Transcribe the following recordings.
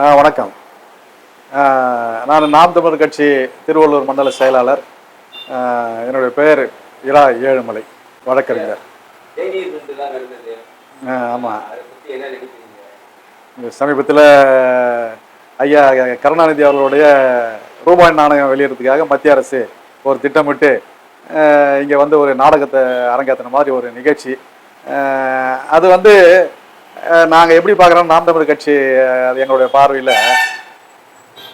ஆ, வணக்கம். நான் நாம் தமிழர் கட்சி திருவள்ளூர் மண்டல செயலாளர். என்னுடைய பெயர் இரா ஏழுமலை வழக்கறிஞர். ஆமாம் சமீபத்தில் ஐயா கருணாநிதி அவர்களுடைய ரூபாய் நாணயம் வெளியிடறதுக்காக மத்திய அரசு ஒரு திட்டமிட்டு இங்கே வந்து ஒரு நாடகத்தை அரங்கேற்றின மாதிரி ஒரு நிகழ்ச்சி. அது வந்து நாங்கள் எப்படி பார்க்குறோம் நாம் தமிழ் கட்சி அது எங்களுடைய பார்வையில்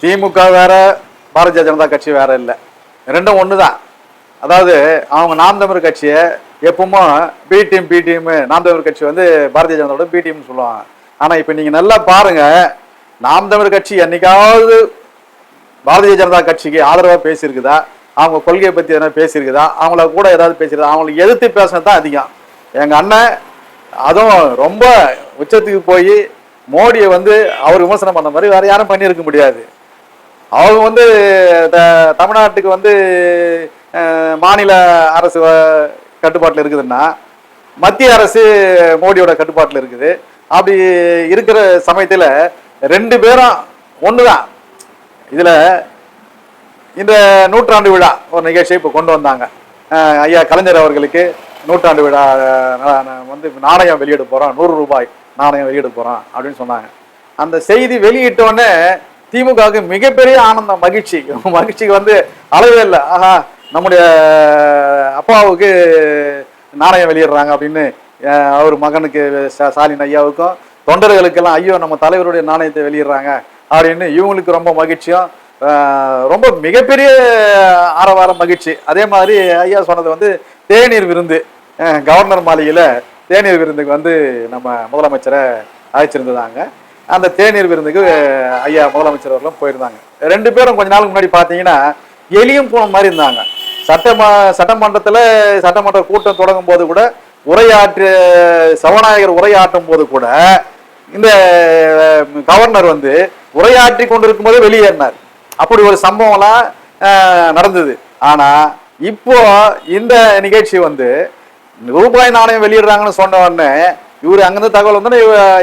திமுக வேற பாரதிய ஜனதா கட்சி வேற இல்லை. ரெண்டும் ஒன்று தான் அதாவது அவங்க நாம் தமிழ் கட்சியை எப்பவுமோ B team B team Naam Tamil கட்சி வந்து பாரதிய ஜனதாவோட பி டீம்னு சொல்லுவாங்க. ஆனால் இப்போ நீங்கள் நல்லா பாருங்க நாம் தமிழ் கட்சி என்னைக்காவது பாரதிய ஜனதா கட்சிக்கு ஆதரவாக பேசியிருக்குதா? அவங்க கொள்கையை பற்றி எதனா பேசியிருக்குதா? அவங்கள கூட ஏதாவது பேசியிருக்கா அவங்களை எதிர்த்து பேசினது தான் அதிகம். எங்கள் அண்ணன் அதுவும் ரொம்ப உச்சத்துக்கு போய் மோடியை வந்து அவர் விமர்சனம் பண்ண மாதிரி வேற யாரும் பண்ணியிருக்க முடியாது. அவங்க வந்து த- தமிழ்நாட்டுக்கு வந்து மாநில அரசு கட்டுப்பாட்டில் இருக்குதுன்னா மத்திய அரசு மோடியோட கட்டுப்பாட்டில் இருக்குது. அப்படி இருக்கிற சமயத்தில் ரெண்டு பேரும் ஒன்று தான் இதில் இந்த நூற்றாண்டு விழா ஒரு நிகழ்ச்சியை இப்போ கொண்டு வந்தாங்க. ஐயா கலைஞர் அவர்களுக்கு நூற்றாண்டு விழா வந்து நாணயம் வெளியிட போகிறோம் நூறு ரூபாய் நாணயம் வெளியிட போகிறோம் அப்படின்னு சொன்னாங்க. அந்த செய்தி வெளியிட்டோடனே திமுகவுக்கு மிகப்பெரிய ஆனந்தம் மகிழ்ச்சி. மகிழ்ச்சிக்கு வந்து அளவே இல்லை. ஆஹா நம்முடைய அப்பாவுக்கு நாணயம் வெளியிடுறாங்க அப்படின்னு அவர் மகனுக்கு ஸ்டாலின் ஐயாவுக்கும் தொண்டர்களுக்கெல்லாம் ஐயோ நம்ம தலைவருடைய நாணயத்தை வெளியிடுறாங்க அப்படின்னு இவங்களுக்கு ரொம்ப மகிழ்ச்சியும் ரொம்ப மிகப்பெரிய ஆரவார மகிழ்ச்சி. அதே மாதிரி ஐயா சொன்னது வந்து தேநீர் விருந்து. கவர்னர் மாளிகையில் தேநீர் விருந்துக்கு வந்து நம்ம முதலமைச்சரை அழைச்சிருந்ததாங்க. அந்த தேநீர் விருந்துக்கு ஐயா முதலமைச்சர் அவர்களும் போயிருந்தாங்க. ரெண்டு பேரும் கொஞ்ச நாளுக்கு முன்னாடி பார்த்தீங்கன்னா எலியும் போன மாதிரி இருந்தாங்க. சட்டம சட்டமன்றத்தில் சட்டமன்ற கூட்டம் தொடங்கும் போது கூட உரையாற்று சபாநாயகர் உரையாற்றும் போது கூட இந்த கவர்னர் வந்து உரையாற்றி கொண்டிருக்கும் போது வெளியேறினார் அப்படி ஒரு சம்பவம்லாம் நடந்தது. ஆனால் இப்போ இந்த நிகழ்ச்சி வந்து ரூபாய் நாணயம் வெளியிடுறாங்கன்னு சொன்ன உடனே இவர் அங்கிருந்து தகவல் வந்து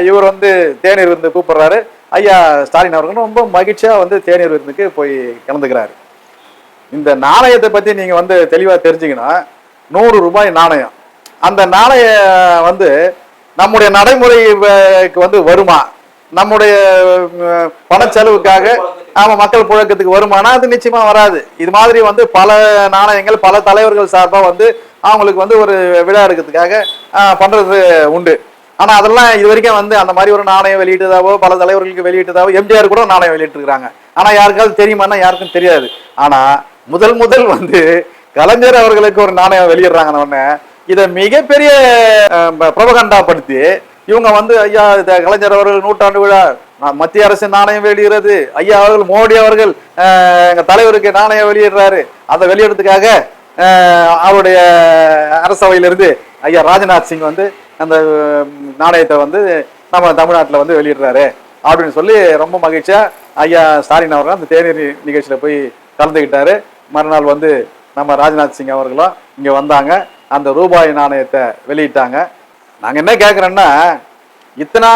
இவர் வந்து தேநீர் விருந்து கூப்பிடுறாரு. ஐயா ஸ்டாலின் அவர்கள் ரொம்ப மகிழ்ச்சியா வந்து தேநீர் விருந்துக்கு போய் கலந்துக்கிறாரு இந்த நாணயத்தை பத்தி நீங்க வந்து தெளிவா தெரிஞ்சுக்கணும் நூறு ரூபாய் நாணயம். அந்த நாணயம் வந்து நம்முடைய நடைமுறைக்கு வந்து வருமா? நம்முடைய பண செலவுக்காக ஆமா மக்கள் புழக்கத்துக்கு வருமானா? அது நிச்சயமா வராது. இது மாதிரி வந்து பல நாணயங்கள் பல தலைவர்கள் சார்பா வந்து அவங்களுக்கு வந்து ஒரு விழா எடுக்கிறதுக்காக பண்ணுறது உண்டு. ஆனால் அதெல்லாம் இது வரைக்கும் வந்து அந்த மாதிரி ஒரு நாணயம் வெளியிட்டதாவோ பல தலைவர்களுக்கு வெளியிட்டதாவோ எம்ஜிஆர் கூட நாணயம் வெளியிட்டிருக்கிறாங்க. ஆனால் யாருக்காவது தெரியுமான்னா யாருக்கும் தெரியாது. ஆனால் முதல் முதல் வந்து கலைஞர் அவர்களுக்கு ஒரு நாணயம் வெளியிடுறாங்க உடனே இதை மிகப்பெரிய பிரபகண்டா படுத்தி இவங்க வந்து ஐயா இந்த கலைஞர் அவர்கள் நூற்றாண்டு விழா மத்திய அரசு நாணயம் வெளியிடுறது ஐயா அவர்கள் மோடி அவர்கள் எங்கள் எங்க தலைவருக்கு நாணயம் வெளியிடுறாரு. அதை வெளியிடுறதுக்காக அவருடைய அரசவையிலிருந்து ஐயா ராஜ்நாத் சிங் வந்து அந்த நாணயத்தை வந்து நம்ம தமிழ்நாட்டில் வந்து வெளியிடுறாரு அப்படின்னு சொல்லி ரொம்ப மகிழ்ச்சியாக ஐயா ஸ்டாலின் அவர்கள் அந்த தேநீர் நிகழ்ச்சியில் போய் கலந்துக்கிட்டாரு மறுநாள் வந்து நம்ம ராஜ்நாத் சிங் அவர்களும் இங்கே வந்தாங்க. அந்த ரூபாய் நாணயத்தை வெளியிட்டாங்க. நாங்கள் என்ன கேட்குறோன்னா இத்தனை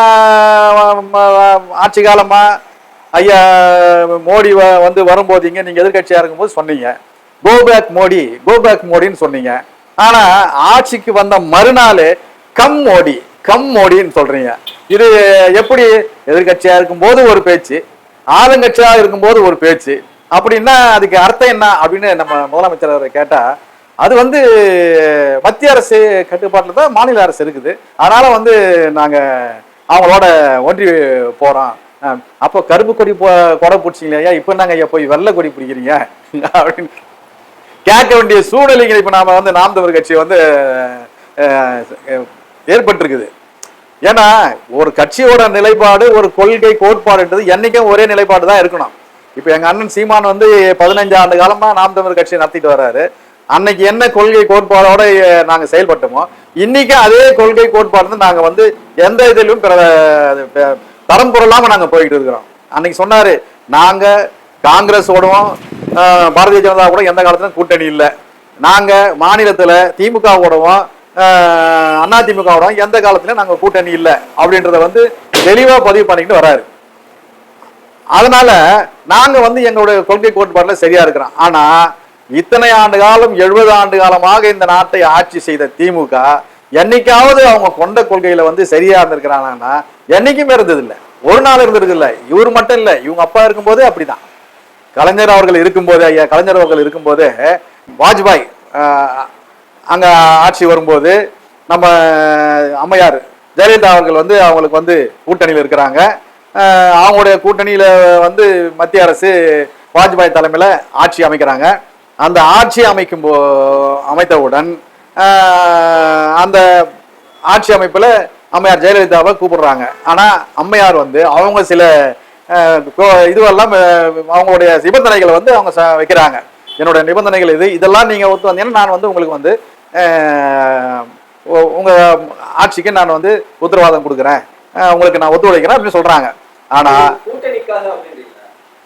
ஆட்சி காலமாக ஐயா மோடி வ- வந்து வரும்போது இங்கே நீங்கள் எதிர்கட்சியாக இருக்கும்போது சொன்னீங்க. கோபேக் மோடி கோபேக் மோடின்னு சொன்னீங்க. ஆனா ஆட்சிக்கு வந்த மறுநாள் கம் மோடி கம் மோடின்னு சொல்றீங்க. இது எப்படி எதிர்கட்சியா இருக்கும்போது ஒரு பேச்சு ஆளுங்கட்சியா இருக்கும்போது ஒரு பேச்சு. அப்படின்னா அதுக்கு அர்த்தம் என்ன அப்படின்னு நம்ம முதலமைச்சர் அவரை கேட்டா அது வந்து மத்திய அரசு கட்டுப்பாட்டில் தான் மாநில அரசு இருக்குது. அதனால வந்து நாங்க அவங்களோட ஒன்றி போறோம். அப்போ கருப்பு கொடி போ கொடை பிடிச்சிங்களே ஐயா இப்போ நாங்கள் ஐயா போய் வெள்ளை கொடி பிடிக்கிறீங்க? அப்படின்னு கேட்க வேண்டிய சூழ்நிலைகள் இப்போ நாம் வந்து நாம் கட்சி வந்து ஏற்பட்டிருக்குது. ஏன்னா ஒரு கட்சியோட நிலைப்பாடு ஒரு கொள்கை கோட்பாடுன்றது என்னைக்கும் ஒரே நிலைப்பாடு தான் இருக்கணும். இப்போ எங்கள் அண்ணன் சீமான் வந்து பதினஞ்சு ஆண்டு காலமாக நாம் தமிழ் கட்சியை நடத்திட்டு வர்றாரு அன்னைக்கு என்ன கொள்கை கோட்பாடோட நாங்கள் செயல்பட்டோமோ இன்னைக்கு அதே கொள்கை கோட்பாடு வந்து நாங்கள் வந்து எந்த இதிலும் பிற- தரம் பொருளாமல் நாங்கள் போய்கிட்டு இருக்கிறோம். அன்னைக்கு சொன்னார் நாங்கள் காங்கிரஸோடவும் பாரதிய ஜனதா கூட எந்த காலத்திலும் கூட்டணி இல்லை. நாங்கள் மாநிலத்தில் திமுகவோடவும் அண்ணா திமுகவோடவும் எந்த காலத்திலும் நாங்கள் கூட்டணி இல்லை அப்படின்றத வந்து தெளிவாக பதிவு பண்ணிக்கிட்டு வராரு. அதனால நாங்கள் வந்து எங்களுடைய கொள்கை கோட்பாட்டில் சரியா இருக்கிறோம். ஆனா இத்தனை ஆண்டு காலம் எழுபது ஆண்டு காலமாக இந்த நாட்டை ஆட்சி செய்த திமுக என்னைக்காவது அவங்க கொண்ட கொள்கையில வந்து சரியா இருந்திருக்கிறாங்கன்னா என்னைக்குமே இருந்தது ஒரு நாள் இருந்தது இவர் மட்டும் இல்லை. இவங்க அப்பா இருக்கும்போது அப்படிதான். கலைஞர் அவர்கள் இருக்கும்போது ஐயா கலைஞர் அவர்கள் இருக்கும்போதே வாஜ்பாய் அங்கே ஆட்சி வரும்போது நம்ம அம்மையார் ஜெயலலிதா அவர்கள் வந்து அவங்களுக்கு வந்து கூட்டணியில் இருக்கிறாங்க. அவங்களுடைய கூட்டணியில் வந்து மத்திய அரசு வாஜ்பாய் தலைமையில் ஆட்சி அமைக்கிறாங்க. அந்த ஆட்சி அமைக்கும் போ அமைத்தவுடன் அந்த ஆட்சி அமைப்பில் அம்மையார் ஜெயலலிதாவை கூப்பிடுறாங்க. ஆனால் அம்மையார் வந்து அவங்க சில இதுவெல்லாம் அவங்களுடைய நிபந்தனைகளை வந்து அவங்க ச- வைக்கிறாங்க. என்னுடைய நிபந்தனைகள் இது. இதெல்லாம் நீங்கள் ஒத்து வந்தீங்கன்னா நான் வந்து உங்களுக்கு வந்து உங்கள் ஆட்சிக்கு நான் வந்து உத்தரவாதம் கொடுக்குறேன். உங்களுக்கு நான் ஒத்துழைக்கிறேன் அப்படின்னு சொல்கிறாங்க ஆனால்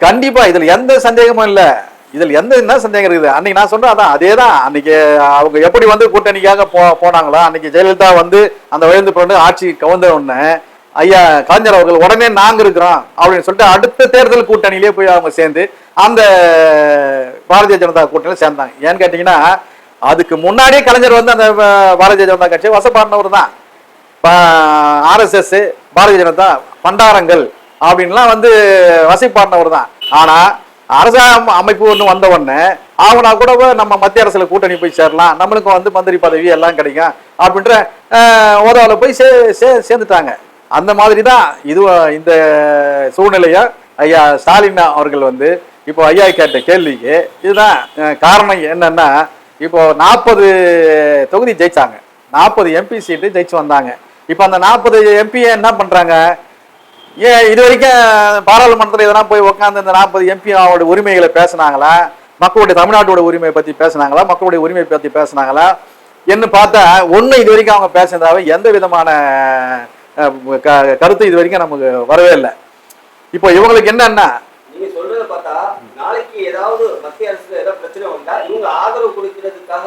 கண்டிப்பாக இதில் எந்த சந்தேகமும் இல்லை. இதில் எந்த என்ன சந்தேகம் இருக்குது? அன்னைக்கு நான் சொல்றேன் அதான். அதே தான் அன்னைக்கு அவங்க எப்படி வந்து கூட்டணிக்காக போ போனாங்களோ அன்னைக்கு ஜெயலலிதா வந்து அந்த விழுந்து கொண்டு ஆட்சி கவுந்த உடனே ஐயா கலைஞர் அவர்கள் உடனே நாங்க இருக்கிறோம் அப்படின்னு சொல்லிட்டு அடுத்த தேர்தல் கூட்டணியிலே போய் அவங்க சேர்ந்து அந்த பாரதிய ஜனதா கூட்டணியில சேர்ந்தாங்க. ஏன்னு கேட்டீங்கன்னா அதுக்கு முன்னாடியே கலைஞர் வந்து அந்த பாரதிய ஜனதா கட்சி வசப்பாடினவர் தான். ஆர்எஸ்எஸ் பாரதிய ஜனதா பண்டாரங்கள் அப்படின்லாம் வந்து வசைப்பாடினவர் தான். ஆனா அரசாங்க அமைப்பு ஒன்று வந்த உடனே அவனா கூட நம்ம மத்திய அரசுல கூட்டணி போய் சேரலாம் நம்மளுக்கும் வந்து மந்திரி பதவி எல்லாம் கிடைக்கும் அப்படின்ற உதவில போய் சே சே சேர்ந்துட்டாங்க. அந்த மாதிரி தான் இது இந்த சூழ்நிலையை ஐயா ஸ்டாலின் அவர்கள் வந்து இப்போ ஐயா கேட்ட கேள்விக்கு இதுதான் காரணம் என்னன்னா இப்போ நாற்பது தொகுதி ஜெயிச்சாங்க. நாற்பது எம்பி சீட்டு ஜெயிச்சு வந்தாங்க. இப்போ அந்த நாற்பது எம்பியை என்ன பண்ணுறாங்க ஏன் இது வரைக்கும் பாராளுமன்றத்தில் எதனா போய் உட்காந்து இந்த நாற்பது எம்பி அவரோட உரிமைகளை பேசுனாங்களா? மக்களுடைய தமிழ்நாட்டோட உரிமையை பற்றி பேசுனாங்களா? மக்களுடைய உரிமையை பற்றி பேசுனாங்களா? என்ன பார்த்தா ஒன்று இது வரைக்கும் அவங்க பேசுனதாவே எந்த விதமான கருத்து இது வரைக்கும் நமக்கு வரவே இல்லை. இப்போ இவங்களுக்கு என்னன்னா நீங்க சொல்றத பார்த்தா நாளைக்கு ஏதாவது மத்திய அரசுல ஏதாவது பிரச்சனை வந்தா இவங்க ஆதரவு கொடுக்கிறதுக்காக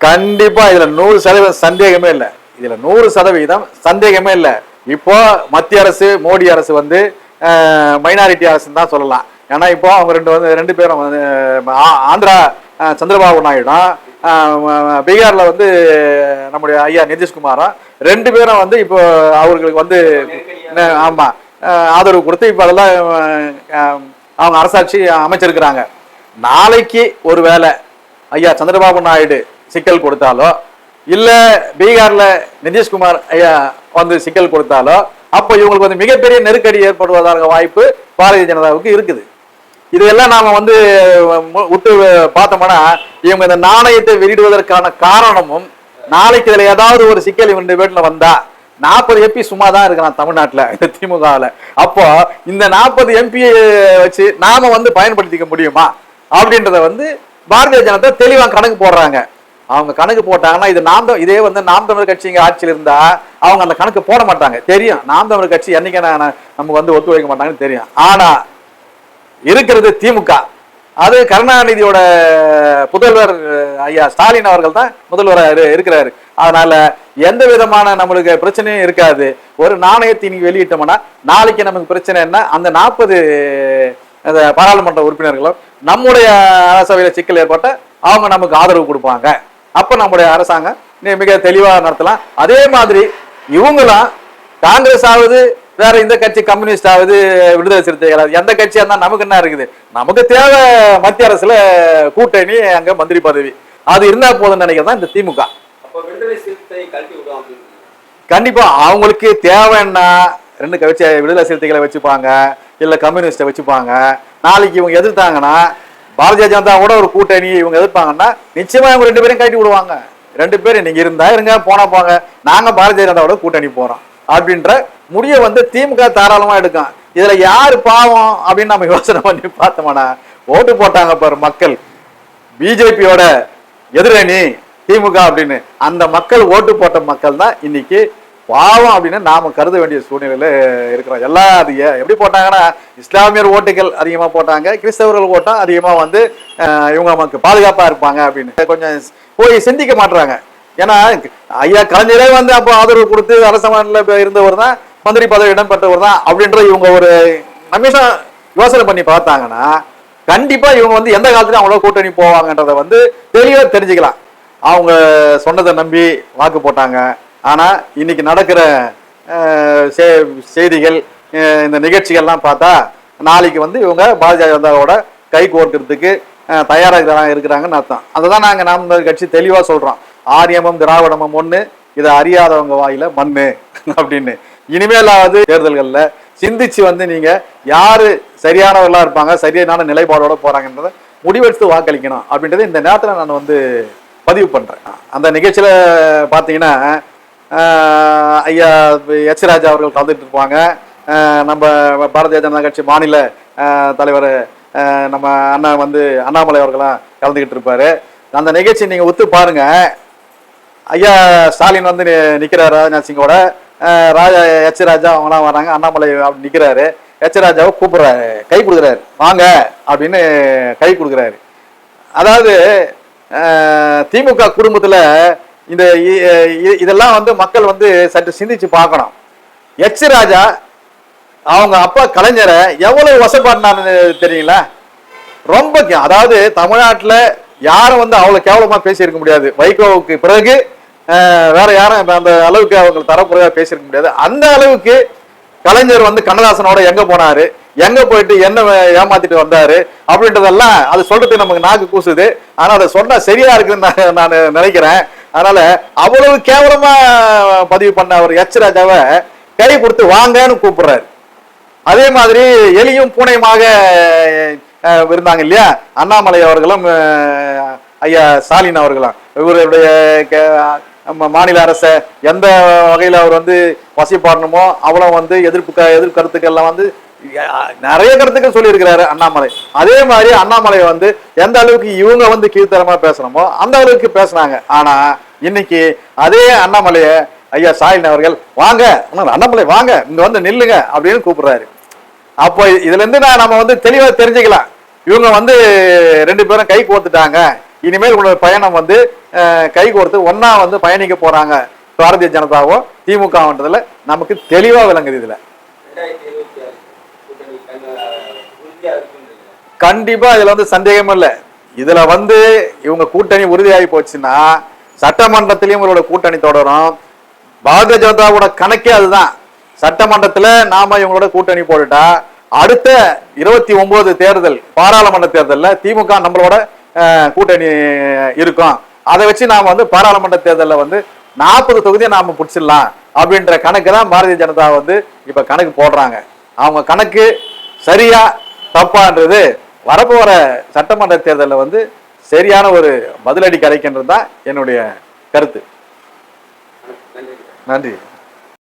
கண்டிப்பா இதுல நூறு சதவீதம் சந்தேகமே இல்லை. இதுல நூறு சதவீதம் சந்தேகமே இல்லை. இப்போ மத்திய அரசு மோடி அரசு வந்து மைனாரிட்டி அரசுன்னு தான் சொல்லலாம். ஏன்னா இப்போ அவங்க ரெண்டு வந்து ரெண்டு பேரும் ஆந்திரா சந்திரபாபு நாயுடும் பீகாரில் வந்து நம்முடைய ஐயா நிதிஷ்குமாரும் ரெண்டு பேரும் வந்து இப்போ அவர்களுக்கு வந்து ஆமாம் ஆதரவு கொடுத்து இப்போ அதெல்லாம் அவங்க அரசாட்சி அமைச்சிருக்கிறாங்க. நாளைக்கு ஒரு வேலை ஐயா சந்திரபாபு நாயுடு சிக்கல் கொடுத்தாலோ இல்லை பீகாரில் நிதிஷ்குமார் ஐயா வந்து சிக்கல் கொடுத்தாலோ அப்போ இவங்களுக்கு வந்து மிகப்பெரிய நெருக்கடி ஏற்படுவதாக வாய்ப்பு பாரதிய ஜனதாவுக்கு இருக்குது. இதையெல்லாம் நாம வந்து மு- விட்டு பார்த்தோம்னா இவங்க இந்த நாணயத்தை வெளியிடுவதற்கான காரணமும் நாளைக்கு இதுல ஏதாவது ஒரு சிக்கல் இவங்க வீட்டுல வந்தா நாற்பது எம்பி சும்மா தான் இருக்கிறான் தமிழ்நாட்டில் இந்த திமுகவில். அப்போ இந்த நாற்பது எம்பியை வச்சு நாம வந்து பயன்படுத்திக்க முடியுமா? அப்படின்றத வந்து பாரதிய ஜனதா தெளிவாக கணக்கு போடுறாங்க. அவங்க கணக்கு போட்டாங்கன்னா இது நாம் இதே வந்து நாம் தமிழர் கட்சிங்க ஆட்சியில் இருந்தா அவங்க அந்த கணக்கு போட மாட்டாங்க. தெரியும். நாம் தமிழர் கட்சி என்னைக்கு நமக்கு வந்து ஒத்துழைக்க மாட்டாங்கன்னு தெரியும். ஆனா இருக்கிறது திமுக. அது கருணாநிதியோட புதல்வர் ஐயா ஸ்டாலின் அவர்கள் தான் முதல்வராக இருக்கிறாரு. அதனால எந்த விதமான நம்மளுக்கு பிரச்சனையும் இருக்காது. ஒரு நாணயத்தை நீங்க வெளியிட்டோம்னா நாளைக்கு நமக்கு பிரச்சனை என்ன? அந்த நாற்பது பாராளுமன்ற உறுப்பினர்களும் நம்முடைய அரசவையில் சிக்கல் ஏற்பட்ட அவங்க நமக்கு ஆதரவு கொடுப்பாங்க. அப்ப நம்முடைய அரசாங்கம் நீ மிக தெளிவாக நடத்தலாம். அதே மாதிரி இவங்களாம் காங்கிரஸ் ஆகுது வேற இந்த கட்சி கம்யூனிஸ்ட் ஆகுது விடுதலை சிறுத்தைகள். எந்த கட்சியா இருந்தா நமக்கு என்ன இருக்குது? நமக்கு தேவை மத்திய அரசுல கூட்டணி அங்க மந்திரி பதவி. அது இருந்தா போதும்னு நினைக்கிறதா இந்த திமுக. கண்டிப்பா அவங்களுக்கு தேவைன்னா ரெண்டு கட்சி விடுதலை சிறுத்தைகளை வச்சுப்பாங்க இல்ல கம்யூனிஸ்டை வச்சுப்பாங்க. நாளைக்கு இவங்க எதிர்த்தாங்கன்னா பாரதிய ஜனதாவோட ஒரு கூட்டணி இவங்க எதிர்ப்பாங்கன்னா நிச்சயமா இவங்க ரெண்டு பேரும் கட்டி விடுவாங்க. ரெண்டு பேரும் நீங்க இருந்தா இருங்க போனா போங்க. நாங்க பாரதிய ஜனதாவோட கூட்டணி போறோம் அப்படின்ற முடிய வந்து திமுக தாராளமா எடுக்கும். இதுல யாரு பாவம் அப்படின்னு நம்ம யோசனை பண்ணி பார்த்தோம்னா ஓட்டு போட்டாங்க பாரு மக்கள். பிஜேபியோட எதிரணி திமுக அப்படின்னு. அந்த மக்கள் ஓட்டு போட்ட மக்கள் தான் இன்னைக்கு பாவம் அப்படின்னு நாம கருத வேண்டிய சூழ்நிலையில இருக்கிறோம். எல்லாம் அது எப்படி போட்டாங்கன்னா இஸ்லாமியர் ஓட்டுகள் அதிகமா போட்டாங்க கிறிஸ்தவர்கள் ஓட்டம் அதிகமா வந்து இவங்க நமக்கு பாதுகாப்பா இருப்பாங்க அப்படின்னு. கொஞ்சம் போய் சிந்திக்க மாட்டுறாங்க. ஏன்னா ஐயா கலைஞரே வந்து அப்போ ஆதரவு கொடுத்து அரசாங்கத்தில் இருந்தவர் தான் மந்திரி பதவி இடம் பெற்றவர் தான் அப்படின்ற இவங்க ஒரு நிமிஷம் யோசனை பண்ணி பார்த்தாங்கன்னா கண்டிப்பா இவங்க வந்து எந்த காலத்துலயும் அவங்களோட கூட்டணி போவாங்கன்றத வந்து தெளிவா தெரிஞ்சுக்கலாம். அவங்க சொன்னதை நம்பி வாக்கு போட்டாங்க. ஆனா இன்னைக்கு நடக்கிற செ- செய்திகள் இந்த நிகழ்ச்சிகள்லாம் பார்த்தா நாளைக்கு வந்து இவங்க பாரதிய ஜனதாவோட கை கோர்க்கிறதுக்கு தயாராக இருக்கிறாங்கன்னு அர்த்தம். அதை தான் நாங்கள் நாம் கட்சி தெளிவாக சொல்கிறோம் ஆரியமும் திராவிடமும் ஒன்று இதை அறியாதவங்க வாயில மண்ணு அப்படின்னு. இனிமேலாவது தேர்தல்களில் சிந்திச்சு வந்து நீங்க யாரு சரியானவர்களா இருப்பாங்க சரியான நிலைப்பாடோட போறாங்கன்றத முடிவெடுத்து வாக்களிக்கணும் அப்படின்றத இந்த நேரத்தில் நான் வந்து பதிவு பண்றேன். அந்த நிகழ்ச்சியில பார்த்தீங்கன்னா ஐயா எச் ராஜா அவர்கள் கலந்துட்டு இருப்பாங்க. நம்ம பாரதிய ஜனதா கட்சி மாநில தலைவர் நம்ம அண்ணா வந்து அண்ணாமலை அவர்களாம் கலந்துக்கிட்டு இருப்பாரு. அந்த நிகழ்ச்சி நீங்க ஒத்து பாருங்க. ஐயா ஸ்டாலின் வந்து நி- நிக்கிறாரு ராஜ்நாத் சிங்கோட ராஜா எச் ராஜா அவங்களாம் வராங்க. அண்ணாமலை அப்படி நிற்கிறாரு எச் ராஜாவை கூப்பிட்றாரு. கை கொடுக்குறாரு. வாங்க அப்படின்னு கை கொடுக்குறாரு. அதாவது திமுக குடும்பத்தில் இந்த இ- இதெல்லாம் வந்து மக்கள் வந்து சற்று சிந்திச்சு பார்க்கணும். எச் ராஜா அவங்க அப்பா கலைஞரை எவ்வளவு வசப்பாடினான்னு தெரியுங்களா? ரொம்ப அதாவது தமிழ்நாட்டில் யாரும் வந்து அவ்வளோ கேவலமாக பேசியிருக்க முடியாது. வைகோவுக்கு பிறகு வேற யாரும் அந்த- அந்த அளவுக்கு அவங்க தரக்குறையா பேசியிருக்க முடியாது. அந்த அளவுக்கு கலைஞர் வந்து கண்ணதாசனோட எங்க போனாரு? எங்க போயிட்டு என்ன ஏமாத்திட்டு வந்தாரு? அப்படின்றதெல்லாம் அது சொல்றது நமக்கு நாக்கு கூசுது. ஆனா அதை சொன்னா சரியா இருக்குன்னு நான் நான் நினைக்கிறேன். அதனால அவ்வளவு கேவலமா பதிவு பண்ண அவர் எச் ராஜாவை கை கொடுத்து வாங்கன்னு கூப்பிடுறாரு. அதே மாதிரி எலியும் பூனையுமாக இருந்தாங்க இல்லையா? அண்ணாமலை அவர்களும் ஐயா ஸ்டாலின் அவர்களும். இவருடைய மாநில அரசை எந்த வகையில் அவர் வந்து வசைப்பாடணுமோ அவ்வளோ வந்து எதிர்ப்பு க- எதிர்ப்பு கருத்துக்கள்லாம் வந்து நிறைய கருத்துக்கள் சொல்லியிருக்கிறாரு அண்ணாமலை. அதே மாதிரி அண்ணாமலை வந்து எந்த அளவுக்கு இவங்க வந்து கீழ்த்தரமா பேசணுமோ அந்த அளவுக்கு பேசுனாங்க. ஆனா இன்னைக்கு அதே அண்ணாமலையை ஐயா ஸ்டாலின் அவர்கள் வாங்க அண்ணாமலை வாங்க இங்க வந்து நில்லுங்க அப்படின்னு கூப்பிடுறாரு. அப்போ இதுல இருந்து நான் நம்ம வந்து தெளிவா தெரிஞ்சுக்கலாம். இவங்க வந்து ரெண்டு பேரும் கை கோத்துட்டாங்க இனிமேல் உங்களோட பயணம் வந்து கை கோர்த்து ஒன்னா வந்து பயணிக்க போறாங்க பாரதிய ஜனதாவும் திமுகன்றதுல நமக்கு தெளிவா விளங்குது இதுல. கண்டிப்பா இதுல வந்து சந்தேகம் இல்லை. இதுல வந்து இவங்க கூட்டணி உறுதியாகி போச்சுன்னா சட்டமன்றத்திலயும் இவங்களோட கூட்டணி தொடரும். பாரதிய ஜனதாவோட கணக்கே அதுதான். சட்டமன்றத்துல நாம இவங்களோட கூட்டணி போட்டுட்டா அடுத்த இருபத்தி ஒன்பது தேர்தல் பாராளுமன்ற தேர்தலில் திமுக நம்மளோட கூட்டணி இருக்கும். அதை வச்சு நாம் வந்து பாராளுமன்ற தேர்தலில் வந்து நாற்பது தொகுதியை நாம் பிடிச்சிடலாம் அப்படின்ற கணக்கு தான் பாரதிய ஜனதா வந்து இப்போ கணக்கு போடுறாங்க. அவங்க கணக்கு சரியா தப்பான்றது வரப்போகிற சட்டமன்ற தேர்தலில் வந்து சரியான ஒரு பதிலடி கிடைக்கின்றது தான் என்னுடைய கருத்து. நன்றி நன்றி.